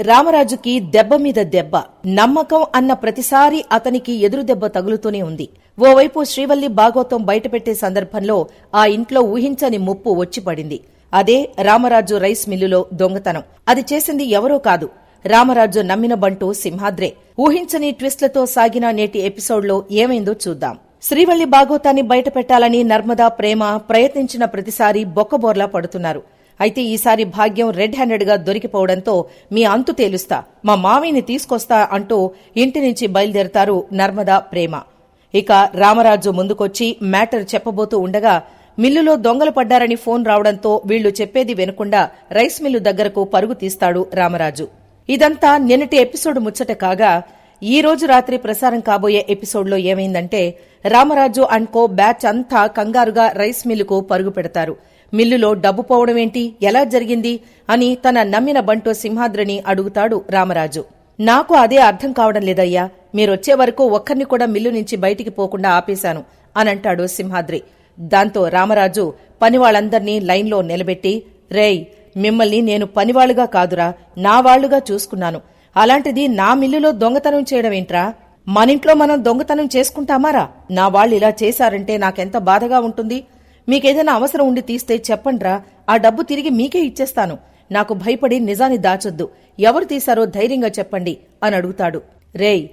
రామరాజుకి దెబ్బ మీద దెబ్బ నమ్మకం అన్న ప్రతిసారి అతనికి ఎదురు దెబ్బ తగులుతూనే ఉంది. ఓవైపు శ్రీవల్లి భాగవతం బయటపెట్టే సందర్భంలో ఆ ఇంట్లో ఊహించని ముప్పు వచ్చిపడింది అదే రామరాజు రైస్ మిల్లులో దొంగతనం. అది చేసింది ఎవరో కాదు. రామరాజు నమ్మిన బంటు సింహాద్రే. ఊహించని ట్విస్ట్లతో సాగిన నేటి ఎపిసోడ్లో ఏమైందో చూద్దాం. శ్రీవల్లి భాగవతాన్ని బయటపెట్టాలని నర్మదా ప్రేమ ప్రయత్నించిన ప్రతిసారి బొక్కబోర్లా పడుతున్నారు. అయితే ఈసారి భాగ్యం రెడ్ హ్యాండెడ్గా దొరికిపోవడంతో మీ అంతు తేలుస్తా మా మావిని తీసుకొస్తా అంటూ ఇంటి నుంచి బయలుదేరతారు నర్మదా ప్రేమ. ఇక రామరాజు ముందుకొచ్చి మ్యాటర్ చెప్పబోతూ ఉండగా మిల్లులో దొంగలు పడ్డారని ఫోన్ రావడంతో వీళ్ళు చెప్పేది వినకుండా రైస్ మిల్లు దగ్గరకు పరుగు తీస్తాడు రామరాజు. ఇదంతా నిన్నటి ఎపిసోడ్ ముచ్చట కాగా ఈ రోజు రాత్రి ప్రసారం కాబోయే ఎపిసోడ్లో ఏమైందంటే రామరాజు అండ్ కో బ్యాచ్ అంతా కంగారుగా రైస్ మిల్లుకు పరుగు పెడతారు. మిల్లులో డబ్బు పోవడమేంటి? ఎలా జరిగింది? అని తన నమ్మిన బంటో సింహాద్రిని అడుగుతాడు రామరాజు. నాకు అదే అర్థం కావడం లేదయ్యా. మీరొచ్చే వరకు ఒక్కరిని కూడా మిల్లు నుంచి బయటికి పోకుండా ఆపేశాను అనంటాడు సింహాద్రి. దాంతో రామరాజు పనివాళ్ళందర్నీ లైన్లో నిలబెట్టి రేయ్ మిమ్మల్ని నేను పనివాళ్ళుగా కాదురా నావాళ్ళుగా చూసుకున్నాను. అలాంటిది నా మిల్లులో దొంగతనం చేయడమేంట్రా? మనింట్లో మనం దొంగతనం చేసుకుంటామారా? నా వాళ్ళు ఇలా చేశారంటే నాకెంత బాధగా ఉంటుంది. మీకేదైనా అవసరం ఉండి తీస్తే చెప్పండ్రా. ఆ డబ్బు తిరిగి మీకే ఇచ్చేస్తాను. నాకు భయపడి నిజాన్ని దాచొద్దు. ఎవరు తీశారో ధైర్యంగా చెప్పండి అని అడుగుతాడు. రేయ్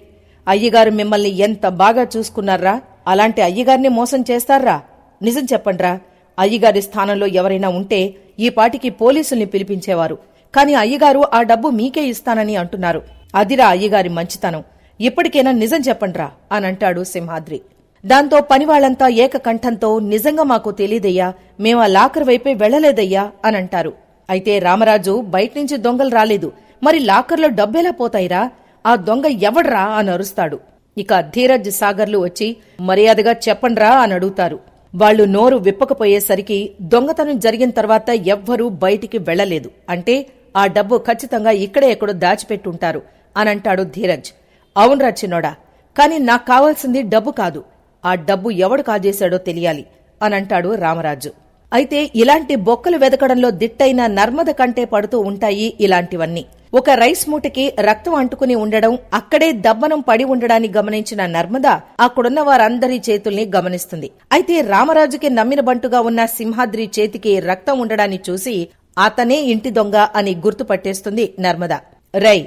అయ్యగారు మిమ్మల్ని ఎంత బాగా చూసుకున్నారా? అలాంటి అయ్యగారిని మోసం చేస్తారా? నిజం చెప్పండ్రా. అయ్యగారి స్థానంలో ఎవరైనా ఉంటే ఈ పాటికి పోలీసుల్ని పిలిపించేవారు. కాని అయ్యగారు ఆ డబ్బు మీకే ఇస్తానని అంటున్నారు. అదిరా అయ్యగారి మంచితనం. ఇప్పటికైనా నిజం చెప్పండ్రా అని అంటాడు సింహాద్రి. దాంతో పనివాళ్ళంతా ఏకకంఠంతో నిజంగా మాకు తెలీదయ్యా మేము ఆ లాకర్ వైపే వెళ్ళలేదయ్యా అని అంటారు అయితే రామరాజు బయట్నుంచి దొంగలు రాలేదు. మరి లాకర్లో డబ్బెలా పోతాయిరా? ఆ దొంగ ఎవడ్రా? అని అరుస్తాడు. ఇక ధీరజ్ సాగర్లు వచ్చి మర్యాదగా చెప్పండ్రా అని అడుగుతారు. వాళ్ళు నోరు విప్పకపోయేసరికి దొంగతనం జరిగిన తర్వాత ఎవ్వరూ బయటికి వెళ్ళలేదు అంటే ఆ డబ్బు ఖచ్చితంగా ఇక్కడే ఎక్కడో దాచిపెట్టుంటారు అనంటాడు ధీరజ్. అవునరా చిన్నోడా కాని నాకు కావాల్సింది డబ్బు కాదు. ఆ డబ్బు ఎవడు కాజేశాడో తెలియాలి అనంటాడు రామరాజు. అయితే ఇలాంటి బొక్కలు వెదకడంలో దిట్టైన నర్మద కంటే పడుతూ ఉంటాయి ఇలాంటివన్నీ. ఒక రైస్ మూటకి రక్తం అంటుకుని ఉండడం అక్కడే దబ్బనం పడి ఉండడాన్ని గమనించిన నర్మద అక్కడున్న వారందరి చేతుల్ని గమనిస్తుంది. అయితే రామరాజుకి నమ్మిన బంటుగా ఉన్న సింహాద్రి చేతికి రక్తం ఉండడాన్ని చూసి అతనే ఇంటి దొంగ అని గుర్తుపట్టేస్తుంది నర్మద. రై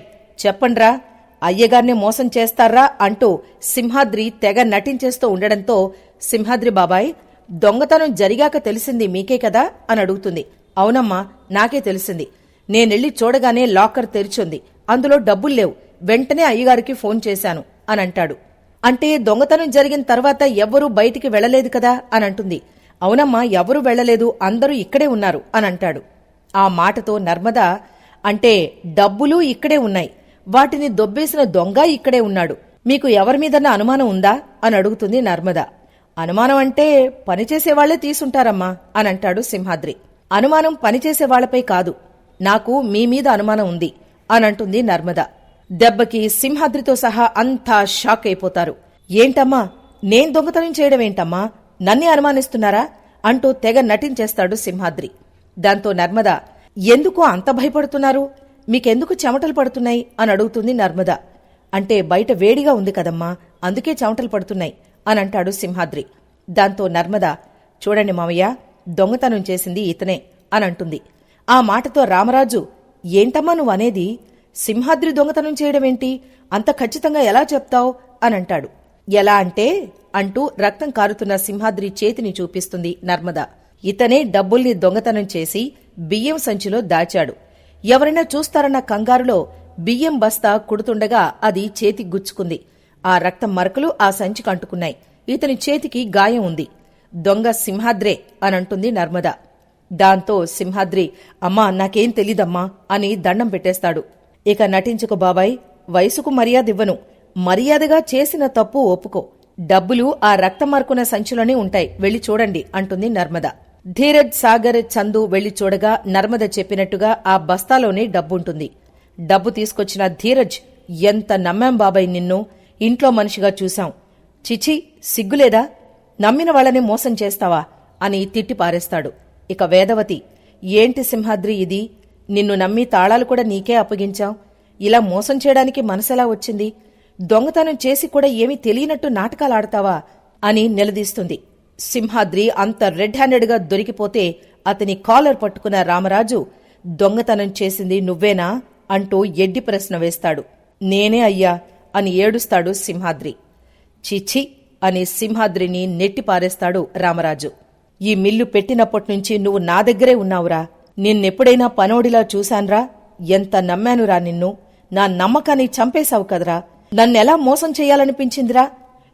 చెప్పండ్రా. అయ్యగారిని మోసం చేస్తారా అంటూ సింహాద్రి తెగ నటించేస్తూ ఉండడంతో సింహాద్రి బాబాయ్ దొంగతనం జరిగాక తెలిసింది మీకే కదా అని అడుగుతుంది. అవునమ్మా నాకే తెలిసింది. నేనెళ్ళి చూడగానే లాకర్ తెరిచుంది. అందులో డబ్బులు లేవు. వెంటనే అయ్యగారికి ఫోన్ చేశాను అని అంటాడు. అంటే దొంగతనం జరిగిన తర్వాత ఎవ్వరూ బయటికి వెళ్ళలేదు కదా అని అంటుంది. అవునమ్మా ఎవరూ వెళ్ళలేదు అందరూ ఇక్కడే ఉన్నారు అని అంటాడు. ఆ మాటతో నర్మద అంటే డబ్బులు ఇక్కడే ఉన్నాయి. వాటిని దొబ్బేసిన దొంగ ఇక్కడే ఉన్నాడు. మీకు ఎవరి మీదన్నా అనుమానం ఉందా? అని అడుగుతుంది నర్మద. అనుమానం అంటే పనిచేసేవాళ్ళే తీసుంటారమ్మా అని అంటాడు సింహాద్రి. అనుమానం పనిచేసేవాళ్ళపై కాదు. నాకు మీ మీద అనుమానం ఉంది అనంటుంది నర్మద. దెబ్బకి సింహాద్రితో సహా అంతా షాక్ అయిపోతారు. ఏంటమ్మా? నేను దొంగతనం చేయడమేంటమ్మా? నన్నే అనుమానిస్తున్నారా? అంటూ తెగ నటించేస్తాడు సింహాద్రి. దాంతో నర్మద ఎందుకు అంత భయపడుతున్నారు? మీకెందుకు చెమటలు పడుతున్నాయి అని అడుగుతుంది నర్మద. అంటే బయట వేడిగా ఉంది కదమ్మా అందుకే చెమటలు పడుతున్నాయి అని అంటాడు సింహాద్రి. దాంతో నర్మద చూడండి మామయ్య దొంగతనం చేసింది ఇతనే అని అంటుంది. ఆ మాటతో రామరాజు ఏంటమ్మా నువ్వు అనేది? సింహాద్రి దొంగతనం చేయడమేంటి? అంత ఖచ్చితంగా ఎలా చెప్తావు? అని అంటాడు. ఎలా అంటే? అంటూ రక్తం కారుతున్న సింహాద్రి చేతిని చూపిస్తుంది నర్మద. ఇతనే డబ్బుల్ని దొంగతనం చేసి బియ్యం సంచిలో దాచాడు. ఎవరైనా చూస్తారన్న కంగారులో బియ్యం బస్తా కుడుతుండగా అది చేతికి గుచ్చుకుంది. ఆ రక్తం మరకలు ఆ సంచికి అంటుకున్నాయి. ఇతని చేతికి గాయం ఉంది. దొంగ సింహాద్రే అనంటుంది నర్మద. దాంతో సింహాద్రి అమ్మా నాకేం తెలీదమ్మా అని దండం పెట్టేస్తాడు. ఇక నటించుకు బాబాయ్ వయసుకు మర్యాద ఇవ్వను మర్యాదగా చేసిన తప్పు ఒప్పుకో. డబ్బులు ఆ రక్తమార్కున్న సంచిలోనే ఉంటాయి. వెళ్ళి చూడండి అంటుంది నర్మద. ధీరజ్ సాగర్ చందు వెళ్ళి చూడగా నర్మద చెప్పినట్టుగా ఆ బస్తాలోనే డబ్బుంటుంది. డబ్బు తీసుకొచ్చిన ధీరజ్ ఎంత నమ్మాం బాబాయ్ నిన్ను? ఇంట్లో మనిషిగా చూశాం. చిచి సిగ్గులేదా? నమ్మిన వాళ్ళని మోసం చేస్తావా? అని తిట్టి పారేస్తాడు. ఇక వేదవతి ఏంటి సింహాద్రి ఇది? నిన్ను నమ్మి తాళాలు కూడా నీకే అప్పగించాం. ఇలా మోసం చేయడానికి మనసెలా వచ్చింది? దొంగతనం చేసి కూడా ఏమీ తెలియనట్టు నాటకాలాడతావా అని నిలదీస్తుంది. సింహాద్రి అంత రెడ్ హ్యాండెడ్గా దొరికిపోతే అతని కాలర్ పట్టుకున్న రామరాజు దొంగతనం చేసింది నువ్వేనా? అంటూ ఎడ్డి ప్రశ్న వేస్తాడు. నేనే అయ్యా అని ఏడుస్తాడు సింహాద్రి. చిచి అని సింహాద్రిని నెట్టిపారేస్తాడు రామరాజు. ఈ మిల్లు పెట్టినప్పటినుంచి నువ్వు నా దగ్గరే ఉన్నావురా. నిన్నెప్పుడైనా పనోడిలా చూశాన్రా? ఎంత నమ్మానురా నిన్ను? నా నమ్మకాన్ని చంపేశావు కదరా? నన్నెలా మోసం చేయాలనిపించిందిరా?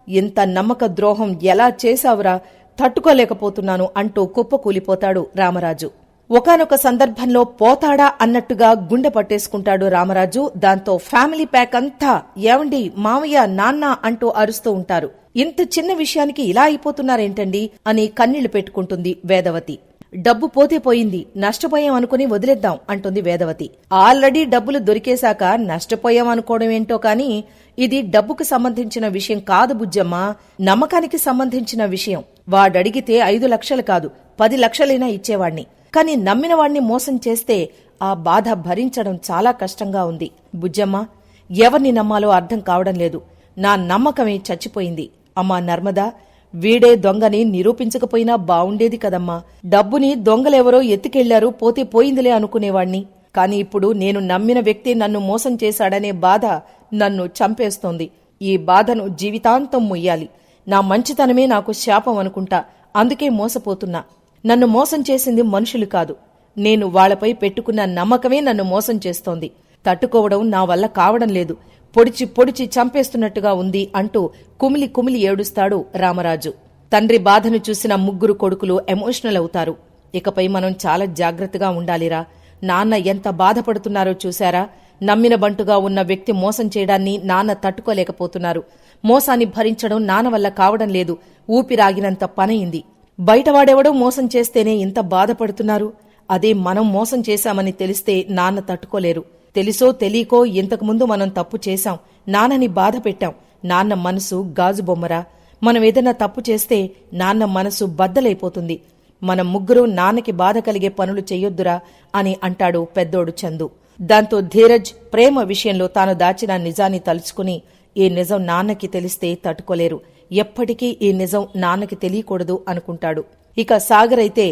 ఇంత నమ్మక ద్రోహం ఎలా చేశావురా? తట్టుకోలేకపోతున్నాను అంటూ కుప్పకూలిపోతాడు రామరాజు. ఒకానొక సందర్భంలో పోతాడా అన్నట్టుగా గుండె పట్టేసుకుంటాడు రామరాజు. దాంతో ఫ్యామిలీ ప్యాక్ అంతా ఏమండి మావయ్య నాన్న అంటూ అరుస్తూ ఉంటారు. ఇంత చిన్న విషయానికి ఇలా అయిపోతున్నారేంటండి అని కన్నీళ్ళు పెట్టుకుంటుంది వేదవతి. డబ్బు పోతే పోయింది నష్టపోయాం అనుకుని వదిలేద్దాం అంటుంది వేదవతి. ఆల్రెడీ డబ్బులు దొరికేశాక నష్టపోయాం అనుకోవడం ఏంటో కాని ఇది డబ్బుకు సంబంధించిన విషయం కాదు బుజ్జమ్మ నమ్మకానికి సంబంధించిన విషయం. వాడడిగితే ఐదు లక్షలు కాదు పది లక్షలైనా ఇచ్చేవాణ్ణి. కాని నమ్మినవాణ్ణి మోసం చేస్తే ఆ బాధ భరించడం చాలా కష్టంగా ఉంది. బుజ్జమ్మ ఎవరిని నమ్మాలో అర్థం కావడం లేదు. నా నమ్మకమే చచ్చిపోయింది. అమ్మా నర్మదా వీడే దొంగని నిరూపించకపోయినా బావుండేది కదమ్మా. డబ్బుని దొంగలెవరో ఎత్తుకెళ్ళారు పోతే పోయిందిలే అనుకునేవాణ్ణి. కాని ఇప్పుడు నేను నమ్మిన వ్యక్తి నన్ను మోసం చేశాడనే బాధ నన్ను చంపేస్తోంది. ఈ బాధను జీవితాంతం ముయ్యాలి. నా మంచితనమే నాకు శాపం అనుకుంటా. అందుకే మోసపోతున్నా. నన్ను మోసం చేసింది మనుషులు కాదు. నేను వాళ్ళపై పెట్టుకున్న నమ్మకమే నన్ను మోసం చేస్తోంది. తట్టుకోవడం నా వల్ల కావడం లేదు. పొడిచి పొడిచి చంపేస్తున్నట్టుగా ఉంది అంటూ కుమిలి కుమిలి ఏడుస్తాడు రామరాజు. తండ్రి బాధను చూసిన ముగ్గురు కొడుకులు ఎమోషనల్ అవుతారు. ఇకపై మనం చాలా జాగ్రత్తగా ఉండాలిరా. నాన్న ఎంత బాధపడుతున్నారో చూశారా? నమ్మిన బంటుగా ఉన్న వ్యక్తి మోసం చేయడాన్ని నాన్న తట్టుకోలేకపోతున్నారు. మోసాన్ని భరించడం నాన్న వల్ల కావడం లేదు. ఊపిరాగినంత పనయింది. బయటవాడెవడో మోసం చేస్తేనే ఇంత బాధపడుతున్నారు? అదే మనం మోసం చేశామని తెలిస్తే నాన్న తట్టుకోలేరు. తెలుసో తెలియకో ఇంతకుముందు మనం తప్పు చేశాం. నాన్నని బాధ పెట్టాం. నాన్న మనసు గాజు బొమ్మరా. మనం ఏదైనా తప్పు చేస్తే నాన్న మనసు బద్దలైపోతుంది. మనం ముగ్గురు నాన్నకి బాధ కలిగే పనులు చెయ్యొద్దురా అని అంటాడు పెద్దోడు చందు. దాంతో ధీరజ్ ప్రేమ విషయంలో తాను దాచిన నిజాన్ని తలుచుకుని ఈ నిజం నాన్నకి తెలిస్తే తట్టుకోలేరు. ఎప్పటికీ ఈ నిజం నాన్నకి తెలియకూడదు అనుకుంటాడు. ఇక సాగర్ అయితే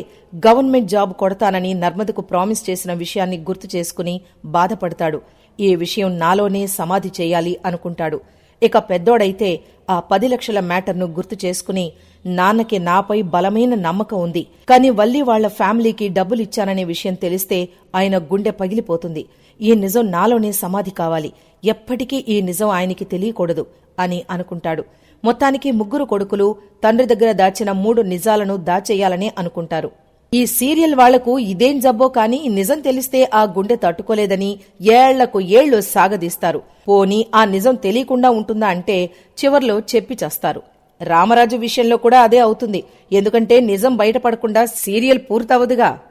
గవర్నమెంట్ జాబ్ కొడతానని నర్మదకు ప్రామిస్ చేసిన విషయాన్ని గుర్తు చేసుకుని బాధపడతాడు. ఈ విషయం నాలోనే సమాధి చేయాలి అనుకుంటాడు. ఇక పెద్దోడైతే ఆ పది లక్షల మ్యాటర్ను గుర్తు చేసుకుని నాన్నకి నాపై బలమైన నమ్మకం ఉంది. కాని వల్లి వాళ్ళ ఫ్యామిలీకి డబ్బులిచ్చాననే విషయం తెలిస్తే ఆయన గుండె పగిలిపోతుంది. ఈ నిజం నాలోనే సమాధి కావాలి. ఎప్పటికీ ఈ నిజం ఆయనకి తెలియకూడదు అని అనుకుంటాడు. మొత్తానికి ముగ్గురు కొడుకులు తండ్రి దగ్గర దాచిన మూడు నిజాలను దాచేయాలని అనుకుంటారు. ఈ సీరియల్ వాళ్ళకు ఇదేం జబ్బో కాని నిజం తెలిస్తే ఆ గుండె తట్టుకోలేదని ఏళ్ళకు ఏళ్ళు సాగదీస్తారు. పోని ఆ నిజం తెలియకుండా ఉంటుందా అంటే చివర్లో చెప్పి చస్తారు. రామరాజు విషయంలో కూడా అదే అవుతుంది. ఎందుకంటే నిజం బయటపడకుండా సీరియల్ పూర్తవదుగా.